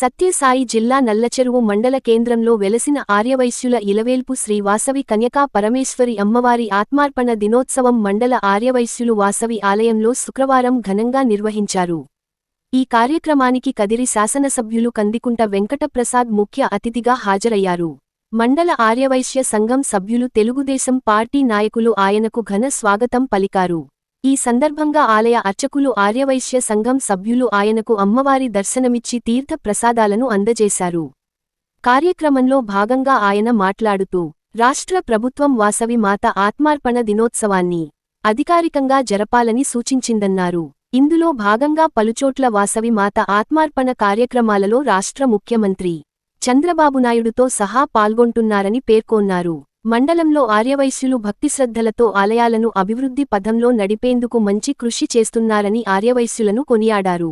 సత్యసాయి జిల్లా నల్లచెరువు మండల కేంద్రంలో వెలసిన ఆర్యవైశ్యుల ఇలవేల్పు శ్రీ వాసవి కన్యకా పరమేశ్వరి అమ్మవారి ఆత్మార్పణ దినోత్సవం మండల ఆర్యవైశ్యులు వాసవి ఆలయంలో శుక్రవారం ఘనంగా నిర్వహించారు. ఈ కార్యక్రమానికి కదిరి శాసనసభ్యులు కందికుంట వెంకటప్రసాద్ ముఖ్య అతిథిగా హాజరయ్యారు. మండల ఆర్యవైశ్య సంఘం సభ్యులు తెలుగుదేశం పార్టీ నాయకులు ఆయనకు ఘన స్వాగతం పలికారు. ఈ సందర్భంగా ఆలయ అర్చకులు ఆర్యవైశ్య సంఘం సభ్యులు ఆయనకు అమ్మవారి దర్శనమిచ్చి తీర్థ ప్రసాదాలను అందజేశారు. కార్యక్రమంలో భాగంగా ఆయన మాట్లాడుతూ రాష్ట్ర ప్రభుత్వం వాసవి మాత ఆత్మార్పణ దినోత్సవాన్ని అధికారికంగా జరపాలని సూచించిందన్నారు. ఇందులో భాగంగా పలుచోట్ల వాసవి మాత ఆత్మార్పణ కార్యక్రమాలలో రాష్ట్ర ముఖ్యమంత్రి చంద్రబాబునాయుడుతో సహా పాల్గొంటున్నారని పేర్కొన్నారు. మండలంలో ఆర్యవైశ్యులు భక్తిశ్రద్ధలతో ఆలయాలను అభివృద్ధి పథంలో నడిపేందుకు మంచి కృషి చేస్తున్నారని ఆర్యవైశ్యులను కొనియాడారు.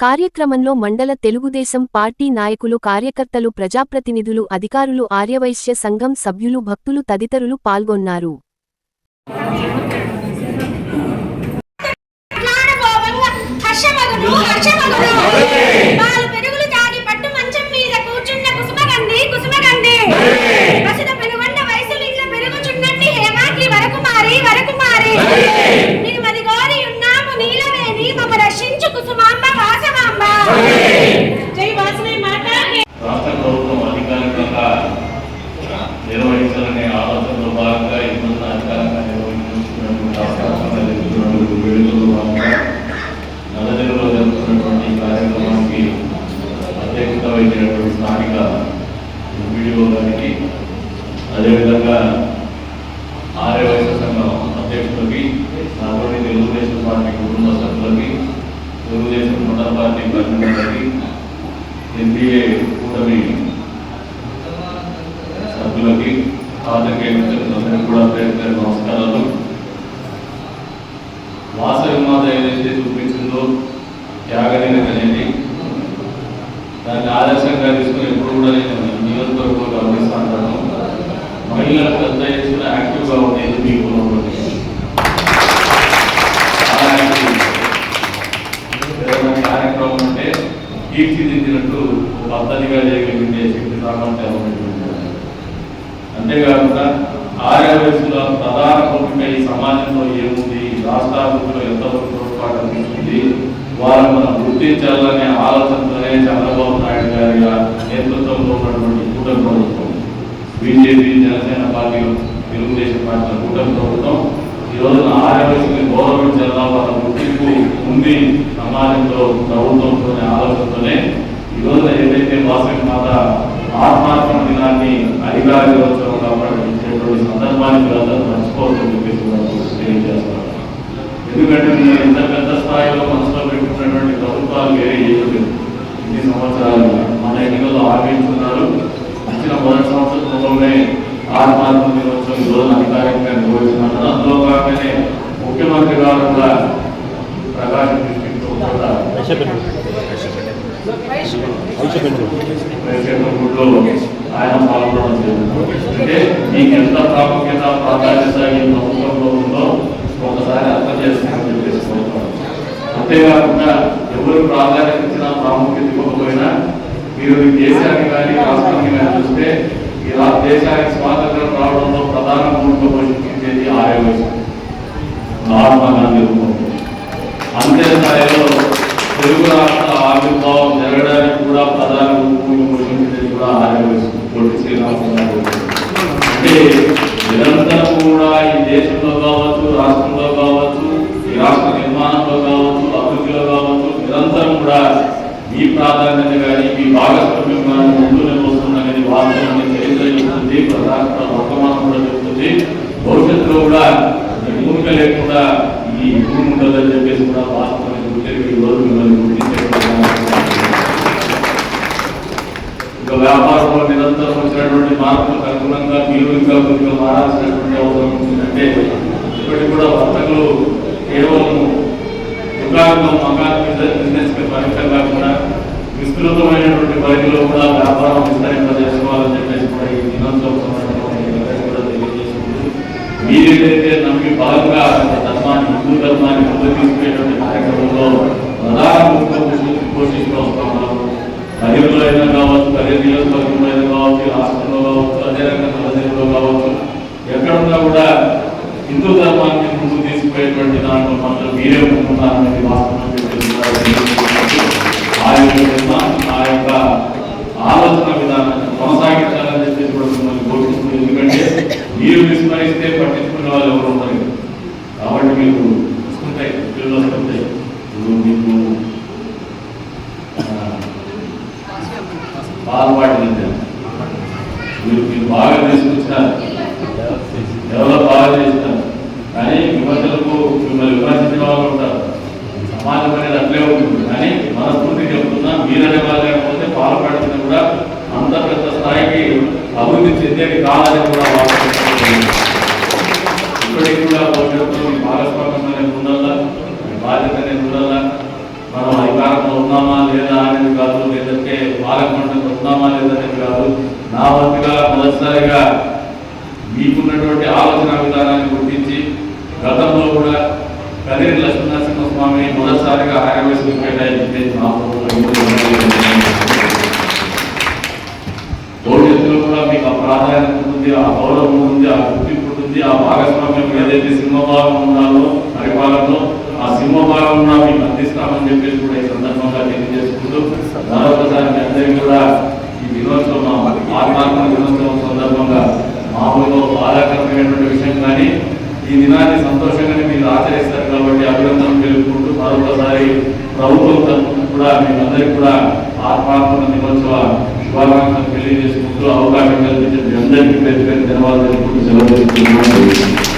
కార్యక్రమంలో మండల తెలుగుదేశం పార్టీ నాయకులు కార్యకర్తలు ప్రజాప్రతినిధులు అధికారులు ఆర్యవైశ్య సంఘం సభ్యులు భక్తులు తదితరులు పాల్గొన్నారు. జ్ఞానభోగంగా హర్షమగును. నీలవేణి మమ్మ రక్షించు కుసుమాంబ వాసవాంబ జై వాసవి మాట రాష్ట్ర ప్రభుత్వం అధికారికంగా నిర్వహించాలనే ఆలోచనలో భాగంగా ఈ అధికారంగా నిర్వహించినటువంటి రాష్ట్ర వ్యాప్తంగా భాగంగా నల్లదిల్లులో జరుగుతున్నటువంటి కార్యక్రమానికి అధ్యక్షత వహించినటువంటి స్థానిక వీడియో గారికి అదేవిధంగా ఆర్యవైశ్య సంఘం అధ్యక్షులకి నాతోటి తెలుగుదేశం పార్టీ కుటుంబ తెలుగుదేశం మొదటి పార్టీ ప్రతినిధులకి ఎన్డీఏ కూటమి సభ్యులకి ఆర్థిక మిత్రులందరికీ కూడా పేరు పేరు నమస్కారాలు. వాసవి మాత ఏదైతే చూపించిందో త్యాగనిరత అనేది దాన్ని ఆదర్శంగా తీసుకుని ఎప్పుడు కూడా నేను నియోజకవర్గంలో గమనిస్తాను మహిళలకు పెద్ద ఎత్తున యాక్టివ్గా ఉండేది పద్ధతిగా శక్తి సామర్థ్యాలు అంతేకాకుండా ఆర్య వయసుల ప్రధాన భూమిక ఈ సమాజంలో ఏముంది? రాష్ట్రాభివృద్ధిలో ఎంతవరకు తోడ్పాటు అందిస్తుంది? వారు మనం గుర్తించాలనే ఆలోచనతోనే చంద్రబాబు నాయుడు గారి నేతృత్వంలో ఉన్నటువంటి కూటమి ప్రభుత్వం BJP Janasena party Telugu Desam party కూటమి ప్రభుత్వం ఈ రోజున ఆర్య గౌరవించాలా వాళ్ళ గుర్తింపు ఉంది సమాజంలో ప్రభుత్వంతో ఆలోచనతోనే. ఈరోజు ఏదైతే వాసవి మాత ఆత్మార్పణ దినాన్ని అధికారిక దినోత్సవంగా ప్రకటించేటువంటి సందర్భాన్ని మీరందరూ మర్చిపోవద్దని చెప్పేసి కూడా తెలియజేస్తారు ఎందుకంటే మీరు ఇంత పెద్ద స్థాయిలో మనసులో పెట్టుకున్నటువంటి ప్రభుత్వాలు వేరే చేయలేదు ఇన్ని సంవత్సరాలు మన ఎన్నికల్లో ఆర్పించుకున్నారు వచ్చిన మొదటి సంవత్సరంలోనే ఆత్మాత్మ దినోత్సవం ఈరోజు అధికారికంగా నిర్వహిస్తున్నారు. అందులో కాకనే ముఖ్యమంత్రి గారు కూడా ప్రాముఖ్యత ప్రాధాన్యత ఈ ప్రభుత్వంలో ఉందో ఒకసారి అర్థం చేసుకోమని చెప్పేసి అంతేకాకుండా ఎవరు ప్రాధాన్యత ఇచ్చినా ప్రాముఖ్యత ఇవ్వకపోయినా మీరు ఈ దేశాన్ని కానీ రాష్ట్రాన్ని కానీ చూస్తే ఈ దేశానికి స్వాతంత్రం రావడంలో ప్రధాన భూమిక పోషించేది ఆర్యవైశ్యం మహాత్మా గాంధీ రూపంలో అంతే స్థాయిలో తెలుగు రాష్ట్ర ఆవిర్భావం జరగడానికి కూడా ప్రధాన భూమిక పోషించేది కూడా ఆర్యవైశ్యం దేశంలో కావచ్చు రాష్ట్రంలో కావచ్చు ఈ రాష్ట్ర నిర్మాణంలో కావచ్చు అభివృద్ధిలో కావచ్చు నిరంతరం కూడా మీ ప్రాధాన్యత కానీ మీ భాగస్వామ్యం కానీ ముందునే వస్తుందనేది వాస్తవాన్ని చరిత్ర చెప్తుంది రాష్ట్ర వర్తమానం కూడా చెప్తుంది. భవిష్యత్తులో కూడా ఈ భూమిక లేకుండా ఈ భూమి ఉండదని చెప్పేసి కూడా వాస్తవాన్ని గుర్తించి రోజు మిమ్మల్ని గుర్తించే ఇక వ్యాపారంలో నిరంతరం వచ్చినటువంటి మార్పులకు అనుగుణంగా మీరు ఇంకా కొద్దిగా మారాల్సినటువంటి అవసరం ఉందంటే ఇప్పటికి కూడా వర్తకులు కేవలం దుకాణంలో మకాన్ బిజినెస్ పరిమితం కాకుండా విస్తృతమైనటువంటి పరిధిలో కూడా వ్యాపారం విస్తరింపజేసుకోవాలని చెప్పేసి కూడా ఈ దినంతో సందర్భంగా మీ అందరికీ కూడా తెలియజేసుకుంటూ మీరేదైతే నమ్మి బలంగా ధర్మాన్ని హిందూ ధర్మాన్ని ముందు తీసుకునేటువంటి కార్యక్రమంలో ప్రధాన భూమిక పోషిస్తూ వస్తాం సమీపంలో అయినా కావచ్చు అదే నియోజకవర్గంలో అయినా కావచ్చు రాష్ట్రంలో కావచ్చు అదే రకంగా ప్రదేశంలో కావచ్చు ఎక్కడున్నా కూడా హిందూ ధర్మాన్ని ముందు తీసుకుపోయేటువంటి దాంట్లో మనలో మీరే ఉంటున్నారనేది వాస్తవం ఆ యొక్క ఆ యొక్క ఆలోచన విధానాన్ని కొనసాగించాలని చెప్పి కూడా మిమ్మల్ని కోరుకుంటుంది ఎందుకంటే మీరు విస్మరిస్తే పట్టించుకునే వాళ్ళు ఎవరు ఉండరు. కాబట్టి మీకు వస్తుంటాయి పిల్లలు వస్తుంటాయి. మీకు బాధపడింది మీరు మీరు బాగా తీసుకొచ్చినారు. ఎవరో బాగా చేసినారు. కానీ విమర్శలకు మిమ్మల్ని విమర్శించే వాళ్ళు ఉంటారు. సమాజం అనేది అట్లే ఉంటుంది. కానీ మనస్ఫూర్తి చెప్తున్నా మీరనే వాళ్ళు లేకపోతే పాల్పడుతున్నా కూడా అంత పెద్ద స్థాయికి అభివృద్ధి చెందేది కాదని కూడా ఇప్పటికి కూడా భవిష్యత్తులో మీ భాగస్వామ్యం అనేది ఉండాలా? మీ బాధ్యత అనేది ఉండాలా? మనం అధికారంలో ఉన్నామా లేదా అనేది కాదు లేదంటే పాలకమండలిలో నా వంతుగా మొదటిసారిగా మీకున్నటువంటి ఆలోచన విధానాన్ని గుర్తించి గతంలో కూడా కదిరి లక్ష్మీనరసింహ స్వామి మొదటిసారిగా ఆర్యవయసులు కేటాయించింది మా భవిష్యత్తులో కూడా మీకు ఆ ప్రాధాన్యత ఉంది ఆ గౌరవం ఉంది ఆ గుర్తింపు ఉంది ఆ భాగస్వామ్యం ఏదైతే సింహభాగం ఉన్నారో పరిపాలనలో ఆ సింహభాగం కూడా మీకు అందిస్తామని చెప్పేసి కూడా ఈ సందర్భంగా తెలియజేసుకుంటూ మరొకసారి మీ అందరికీ కూడా ఈ దినోత్సవం సందర్భంగా మామూలుగా బాధాకరమైనటువంటి విషయం కానీ ఈ దినాన్ని సంతోషంగానే మీరు ఆచరిస్తారు కాబట్టి అభినందనలు తెలుపుకుంటూ మరొకసారి ప్రభుత్వం తరఫున కూడా మీరందరికీ కూడా ఆత్మాత్మ దినోత్సవ శుభాకాంక్షలు తెలియజేసుకుంటూ అవకాశం కల్పించిన మీ అందరికీ పెద్ద పెద్ద ధన్యవాదాలు తెలుపుకుంటూ సెలవు